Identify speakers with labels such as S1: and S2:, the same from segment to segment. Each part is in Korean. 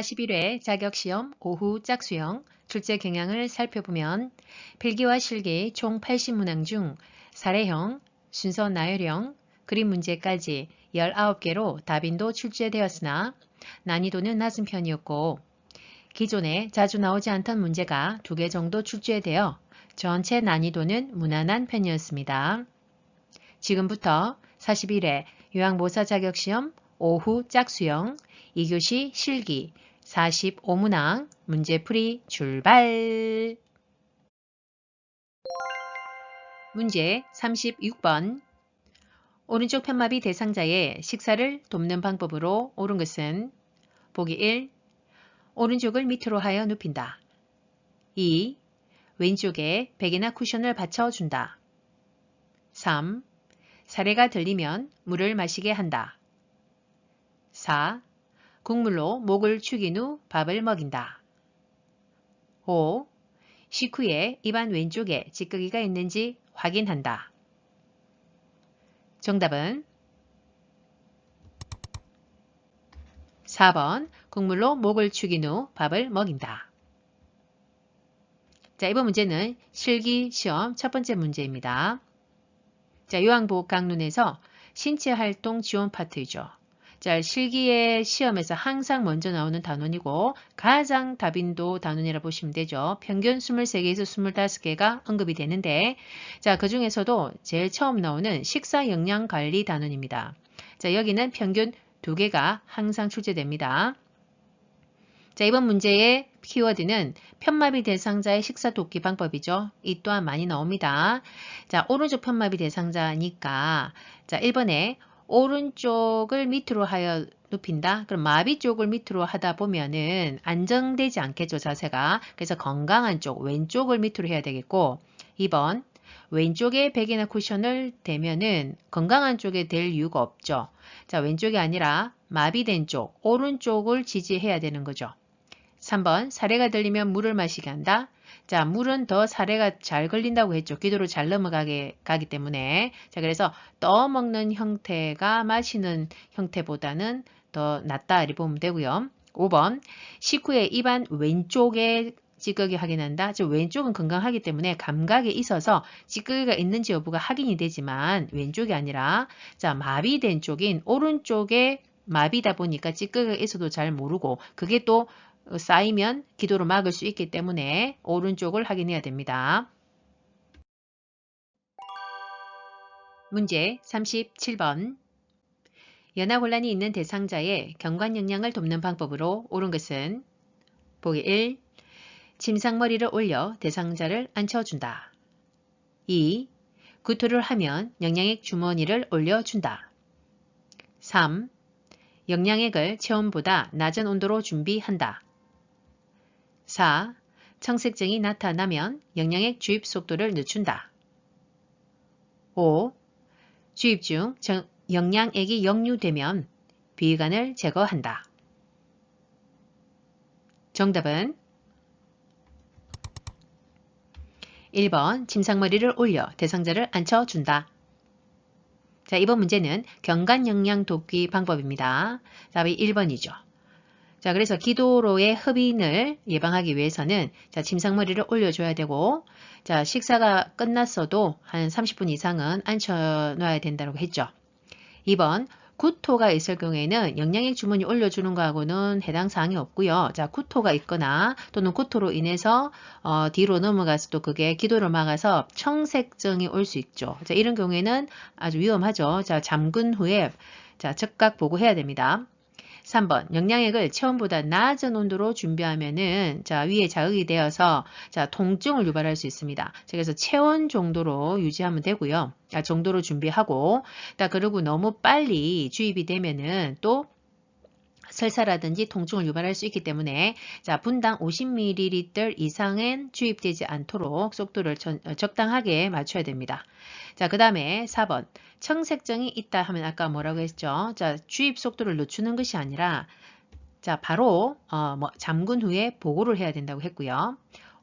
S1: 41회 자격시험 오후 짝수형 출제 경향을 살펴보면 필기와 실기 총 80문항 중 사례형, 순서 나열형, 그림 문제까지 19개로 답인도 출제되었으나 난이도는 낮은 편이었고 기존에 자주 나오지 않던 문제가 2개 정도 출제되어 전체 난이도는 무난한 편이었습니다. 지금부터 41회 요양모사 자격시험 오후 짝수형 2교시 실기 45문항 문제풀이 출발! 문제 36번 오른쪽 편마비 대상자의 식사를 돕는 방법으로 옳은 것은 보기 1. 오른쪽을 밑으로 하여 눕힌다. 2. 왼쪽에 베개나 쿠션을 받쳐준다. 3. 사례가 들리면 물을 마시게 한다. 4. 국물로 목을 축인 후 밥을 먹인다. 5. 식후에 입안 왼쪽에 찌꺼기가 있는지 확인한다. 정답은 4번 국물로 목을 축인 후 밥을 먹인다. 자, 이번 문제는 실기 시험 첫 번째 문제입니다. 자, 요양보호 강론에서 신체활동 지원 파트이죠. 자, 실기의 시험에서 항상 먼저 나오는 단원이고 가장 다빈도 단원이라 보시면 되죠. 평균 23개에서 25개가 언급이 되는데 자, 그 중에서도 제일 처음 나오는 식사 영양 관리 단원입니다. 자, 여기는 평균 2개가 항상 출제됩니다. 자, 이번 문제의 키워드는 편마비 대상자의 식사 돕기 방법이죠. 이 또한 많이 나옵니다. 자, 오른쪽 편마비 대상자니까 자, 1번에 오른쪽을 밑으로 하여 눕힌다. 그럼 마비 쪽을 밑으로 하다 보면은 안정되지 않겠죠, 자세가. 그래서 건강한 쪽, 왼쪽을 밑으로 해야 되겠고 2번 왼쪽에 베개나 쿠션을 대면은 건강한 쪽에 될 이유가 없죠. 자, 왼쪽이 아니라 마비된 쪽, 오른쪽을 지지해야 되는 거죠. 3번 사례가 들리면 물을 마시게 한다. 자, 물은 더 사례가 잘 걸린다고 했죠. 기도로 잘 넘어가게 가기 때문에. 자, 그래서 떠먹는 형태가 마시는 형태보다는 더 낫다 이렇게 보면 되고요. 5번 식후에 입안 왼쪽에 찌꺼기 확인한다. 즉 왼쪽은 건강하기 때문에 감각에 있어서 찌꺼기가 있는지 여부가 확인이 되지만 왼쪽이 아니라 자 마비된 쪽인 오른쪽에 마비다 보니까 찌꺼기가 있어도 잘 모르고 그게 또 쌓이면 기도로 막을 수 있기 때문에 오른쪽을 확인해야 됩니다. 문제 37번 연하곤란이 있는 대상자의 경관 영양을 돕는 방법으로 옳은 것은 보기 1. 침상머리를 올려 대상자를 앉혀준다. 2. 구토를 하면 영양액 주머니를 올려준다. 3. 영양액을 체온보다 낮은 온도로 준비한다. 4. 청색증이 나타나면 영양액 주입 속도를 늦춘다. 5. 주입 중 영양액이 역류되면 비관을 제거한다. 정답은 1번 침상머리를 올려 대상자를 앉혀준다. 자, 이번 문제는 경관 영양 돕기 방법입니다. 답이 1번이죠. 자, 그래서 기도로의 흡인을 예방하기 위해서는 자, 침상머리를 올려줘야 되고 자, 식사가 끝났어도 한 30분 이상은 앉혀놔야 된다고 했죠. 2번 구토가 있을 경우에는 영양액 주머니 올려주는 거하고는 해당 사항이 없고요. 자, 구토가 있거나 또는 구토로 인해서 어, 뒤로 넘어가서 또 그게 기도를 막아서 청색증이 올 수 있죠. 자, 이런 경우에는 아주 위험하죠. 자, 잠근 후에 자, 즉각 보고해야 됩니다. 3번 영양액을 체온보다 낮은 온도로 준비하면은 자 위에 자극이 되어서 자 통증을 유발할 수 있습니다. 그래서 체온 정도로 유지하면 되고요. 아, 정도로 준비하고 자 그리고 너무 빨리 주입이 되면은 또 설사라든지 통증을 유발할 수 있기 때문에 자 분당 50ml 이상은 주입되지 않도록 속도를 어, 적당하게 맞춰야 됩니다. 자, 그 다음에 4번. 청색증이 있다 하면 아까 뭐라고 했죠? 자, 주입 속도를 늦추는 것이 아니라 자, 바로 어, 뭐 잠근 후에 보고를 해야 된다고 했고요.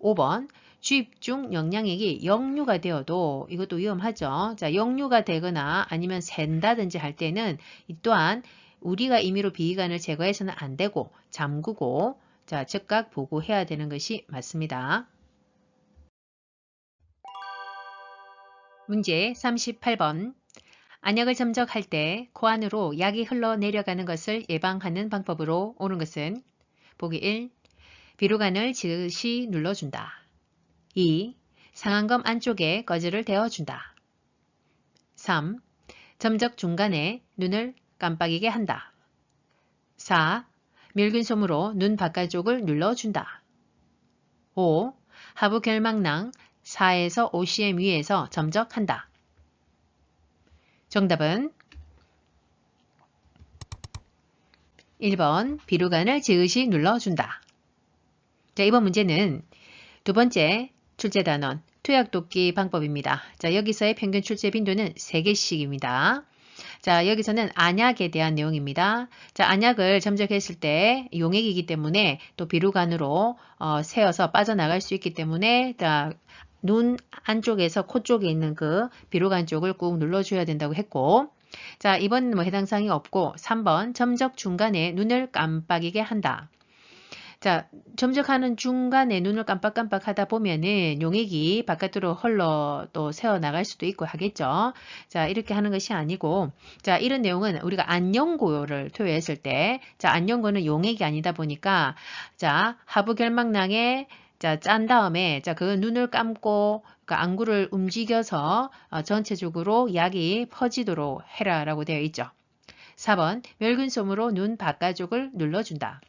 S1: 5번. 주입 중 영양액이 역류가 되어도 이것도 위험하죠. 자, 역류가 되거나 아니면 샌다든지 할 때는 이 또한 우리가 임의로 비위관을 제거해서는 안 되고 잠그고 자 즉각 보고해야 되는 것이 맞습니다. 문제 38번 안약을 점적할 때 코 안으로 약이 흘러내려가는 것을 예방하는 방법으로 옳은 것은 보기 1. 비루관을 지그시 눌러준다. 2. 상안검 안쪽에 거즈를 대어준다. 3. 점적 중간에 눈을 깜빡이게 한다. 4. 묽은 솜으로 눈 바깥쪽을 눌러준다. 5. 하부 결막낭 4에서 5cm 위에서 점적한다. 정답은 1번 비루관을 지그시 눌러준다. 자, 이번 문제는 두 번째 출제 단원 투약독기 방법입니다. 자, 여기서의 평균 출제 빈도는 3개씩입니다. 자, 여기서는 안약에 대한 내용입니다. 자, 안약을 점적했을 때 용액이기 때문에 또 비루관으로 어, 세어서 빠져나갈 수 있기 때문에 자, 눈 안쪽에서 코 쪽에 있는 그 비루관 쪽을 꾹 눌러줘야 된다고 했고 자, 이번 뭐 해당 사항이 없고 3번 점적 중간에 눈을 깜빡이게 한다. 자, 점적하는 중간에 눈을 깜빡깜빡 하다 보면은 용액이 바깥으로 흘러 또 새어 나갈 수도 있고 하겠죠. 자, 이렇게 하는 것이 아니고, 자, 이런 내용은 우리가 안녕고요를 토요했을 때, 자, 안녕고는 용액이 아니다 보니까, 자, 하부 결막낭에 자, 짠 다음에 자, 그 눈을 감고 그 안구를 움직여서 어, 전체적으로 약이 퍼지도록 해라 라고 되어 있죠. 4번 멸균 솜으로 눈 바깥쪽을 눌러준다.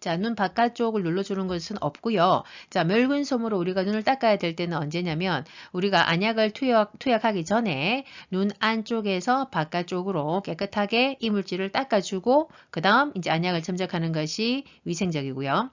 S1: 자, 눈 바깥쪽을 눌러주는 것은 없고요. 자, 멸균 솜으로 우리가 눈을 닦아야 될 때는 언제냐면 우리가 안약을 투약, 투약하기 전에 눈 안쪽에서 바깥쪽으로 깨끗하게 이물질을 닦아주고 그 다음 이제 안약을 점적하는 것이 위생적이고요.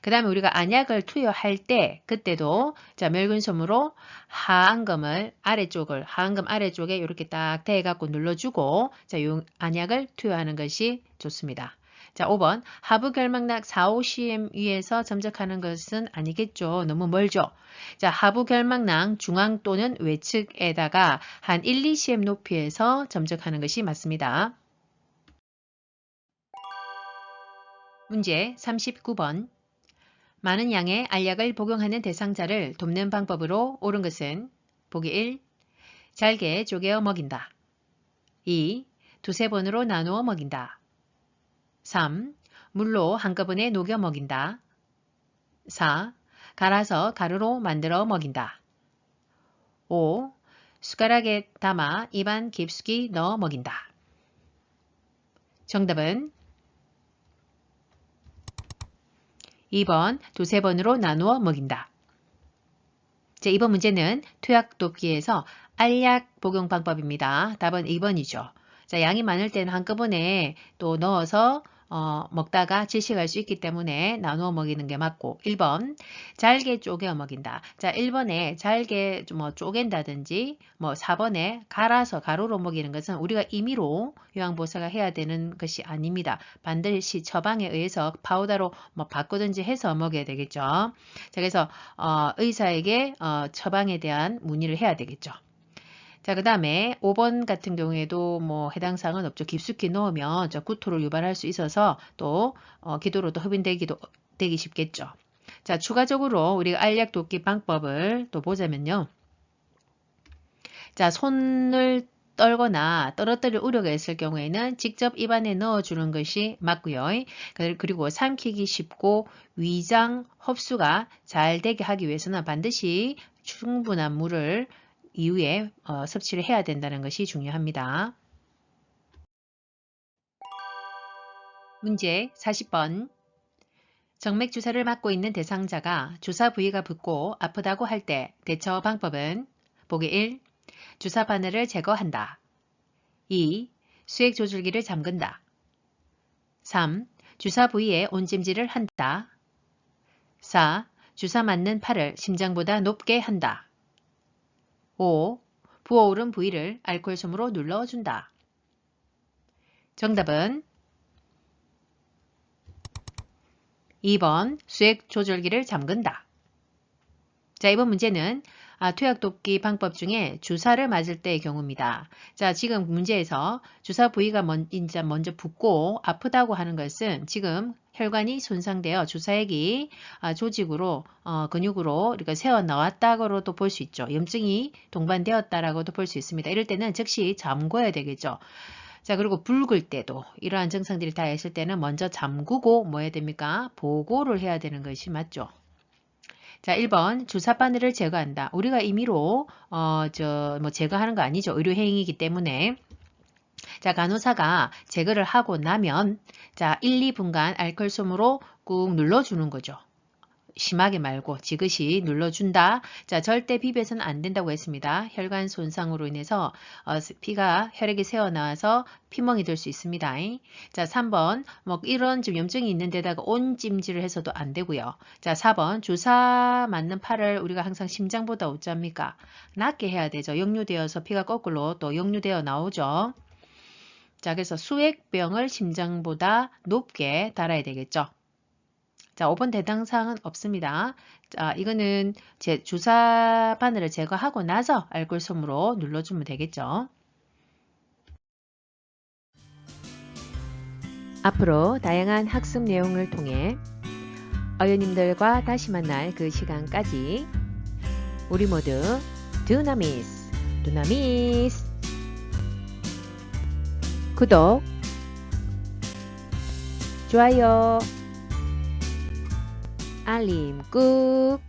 S1: 그 다음에 우리가 안약을 투여할 때 그때도 자 멸균 솜으로 하안검을 아래쪽을 하안검 아래쪽에 이렇게 딱 대갖고 눌러주고 자요 안약을 투여하는 것이 좋습니다. 자 5번 하부 결막락 4, 5cm 위에서 점적하는 것은 아니겠죠. 너무 멀죠. 자 하부 결막낭 중앙 또는 외측에다가 한 1, 2cm 높이에서 점적하는 것이 맞습니다. 문제 39번 많은 양의 알약을 복용하는 대상자를 돕는 방법으로 옳은 것은 보기 1. 잘게 쪼개어 먹인다. 2. 두세 번으로 나누어 먹인다. 3. 물로 한꺼번에 녹여 먹인다. 4. 갈아서 가루로 만들어 먹인다. 5. 숟가락에 담아 입안 깊숙이 넣어 먹인다. 정답은 2번 두세 번으로 나누어 먹인다. 자, 이번 문제는 투약 돕기에서 알약 복용 방법입니다. 답은 2번이죠. 자, 양이 많을 때는 한꺼번에 또 넣어서 어, 먹다가 질식할 수 있기 때문에 나누어 먹이는 게 맞고 1번 잘게 쪼개 먹인다. 자 1번에 잘게 뭐 쪼갠다든지 뭐 4번에 갈아서 가루로 먹이는 것은 우리가 임의로 요양보호사가 해야 되는 것이 아닙니다. 반드시 처방에 의해서 파우더로 뭐 바꾸든지 해서 먹여야 되겠죠. 자 그래서 어, 의사에게 어, 처방에 대한 문의를 해야 되겠죠. 자, 그 다음에 5번 같은 경우에도 뭐 해당 사항은 없죠. 깊숙이 넣으면 저 구토를 유발할 수 있어서 또 어, 기도로도 흡인되기도 되기 쉽겠죠. 자, 추가적으로 우리가 알약 돕기 방법을 또 보자면요. 자, 손을 떨거나 떨어뜨릴 우려가 있을 경우에는 직접 입안에 넣어주는 것이 맞고요. 그리고 삼키기 쉽고 위장 흡수가 잘 되게 하기 위해서는 반드시 충분한 물을 이후에 어, 섭취를 해야 된다는 것이 중요합니다. 문제 40번 정맥 주사를 맞고 있는 대상자가 주사 부위가 붓고 아프다고 할 때 대처 방법은 보기 1. 주사 바늘을 제거한다. 2. 수액 조절기를 잠근다. 3. 주사 부위에 온찜질을 한다. 4. 주사 맞는 팔을 심장보다 높게 한다. 5. 부어오른 부위를 알코올솜으로 눌러준다. 정답은 2번 수액 조절기를 잠근다. 자, 이번 문제는 아, 투약 돕기 방법 중에 주사를 맞을 때의 경우입니다. 자, 지금 문제에서 주사 부위가 먼, 이제 먼저 붓고 아프다고 하는 것은 지금 혈관이 손상되어 주사액이 아, 조직으로 어, 근육으로 이렇게 새어 나왔다고도 볼 수 있죠. 염증이 동반되었다라고도 볼 수 있습니다. 이럴 때는 즉시 잠궈야 되겠죠. 자, 그리고 붉을 때도 이러한 증상들이 다 있을 때는 먼저 잠그고 뭐 해야 됩니까? 보고를 해야 되는 것이 맞죠. 자, 1번 주사 바늘을 제거한다. 우리가 임의로 어, 저, 뭐 제거하는 거 아니죠. 의료 행위이기 때문에. 자, 간호사가 제거를 하고 나면 자, 1, 2분간 알콜솜으로 꾹 눌러 주는 거죠. 심하게 말고 지그시 눌러준다. 자, 절대 비벼서는 안 된다고 했습니다. 혈관 손상으로 인해서 어, 피가 혈액이 새어나와서 피멍이 될수 있습니다. 자, 3번 뭐 이런 좀 염증이 있는 데다가 온 찜질을 해서도 안 되고요. 자, 4번 주사 맞는 팔을 우리가 항상 심장보다 어쩝니까? 낮게 해야 되죠. 역류되어서 피가 거꾸로 또 역류되어 나오죠. 자, 그래서 수액병을 심장보다 높게 달아야 되겠죠. 자, 5번 대상사항은 없습니다. 자, 이거는 제 주사 바늘을 제거하고 나서 알콜 솜으로 눌러주면 되겠죠. 앞으로 다양한 학습 내용을 통해 어연님들과 다시 만날 그 시간까지 우리 모두 두나미스, 두나미스 구독, 좋아요, 알림 꾹